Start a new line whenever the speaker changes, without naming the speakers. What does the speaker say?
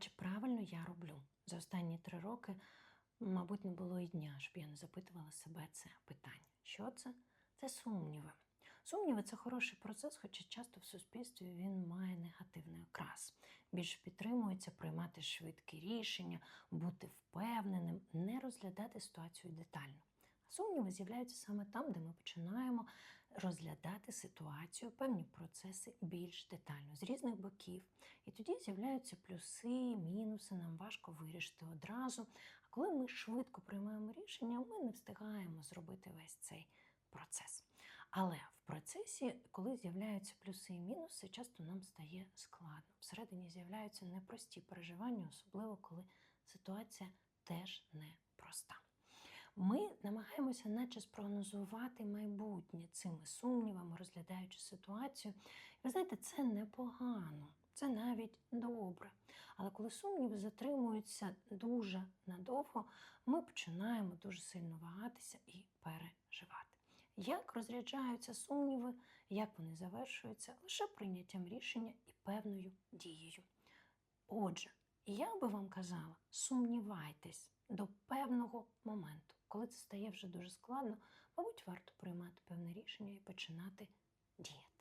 чи правильно я роблю? За останні три роки, мабуть, не було і дня, щоб я не запитувала себе це питання. Що це? Це сумніви. Сумніви це хороший процес, хоча часто в суспільстві він має негативний окрас. Більш підтримується приймати швидкі рішення, бути впевненим, не розглядати ситуацію детально. Сумніви з'являються саме там, де ми починаємо розглядати ситуацію, певні процеси більш детально, з різних боків. І тоді з'являються плюси, мінуси, нам важко вирішити одразу. А коли ми швидко приймаємо рішення, ми не встигаємо зробити весь цей процес. Але в процесі, коли з'являються плюси і мінуси, часто нам стає складно. Всередині з'являються непрості переживання, особливо коли ситуація теж непроста. Ми намагаємося, наче спрогнозувати майбутнє цими сумнівами, розглядаючи ситуацію. Ви знаєте, це непогано, це навіть добре. Але коли сумніви затримуються дуже надовго, ми починаємо дуже сильно вагатися і переживати. Як розряджаються сумніви, як вони завершуються лише прийняттям рішення і певною дією. Отже, я би вам казала, сумнівайтесь до певного моменту. Коли це стає вже дуже складно, мабуть, варто приймати певне рішення і починати діяти.